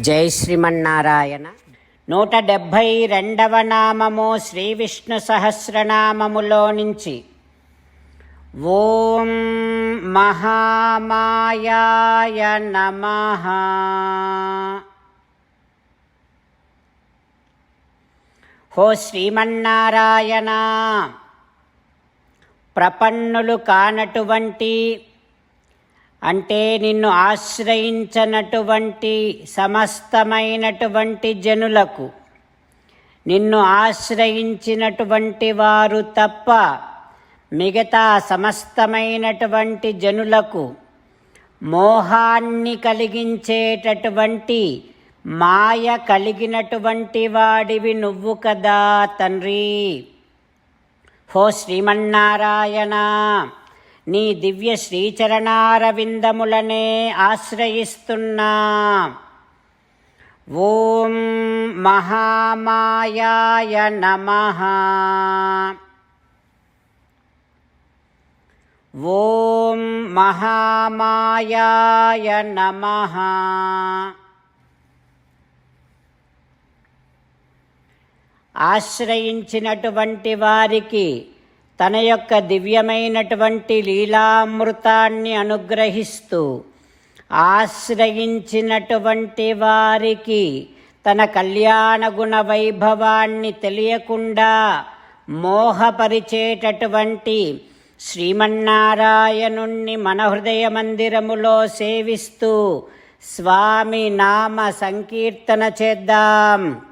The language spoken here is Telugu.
జై శ్రీమన్నారాయణ. నూట డెబ్భై రెండవ నామము శ్రీ విష్ణు సహస్రనామములో నుంచి. ఓం మహామాయాయ నమ. హో శ్రీమన్నారాయణ. ప్రపన్నులు కానటువంటి అంటే నిన్ను ఆశ్రయించనటువంటి సమస్తమైనటువంటి జనులకు నిన్ను ఆశ్రయించినటువంటి వారు తప్ప మిగతా సమస్తమైనటువంటి జనులకు మోహాన్ని కలిగించేటటువంటి మాయ కలిగినటువంటి వాడివి నువ్వు కదా తండ్రి. హో శ్రీమన్నారాయణ. నీ దివ్య శ్రీచరణారవిందములనే ఆశ్రయిస్తున్నా. ఓం మహామాయాయ నమః. ఓం మహామాయాయ నమః. ఆశ్రయించినటువంటి వారికి తన యొక్క దివ్యమైనటువంటి లీలామృతాన్ని అనుగ్రహిస్తూ ఆశ్రయించినటువంటి వారికి తన కళ్యాణ గుణ వైభవాన్ని తెలియకుండా మోహపరిచేటటువంటి శ్రీమన్నారాయణుణ్ణి మన హృదయ మందిరములో సేవిస్తూ స్వామి నామ సంకీర్తన చేద్దాం.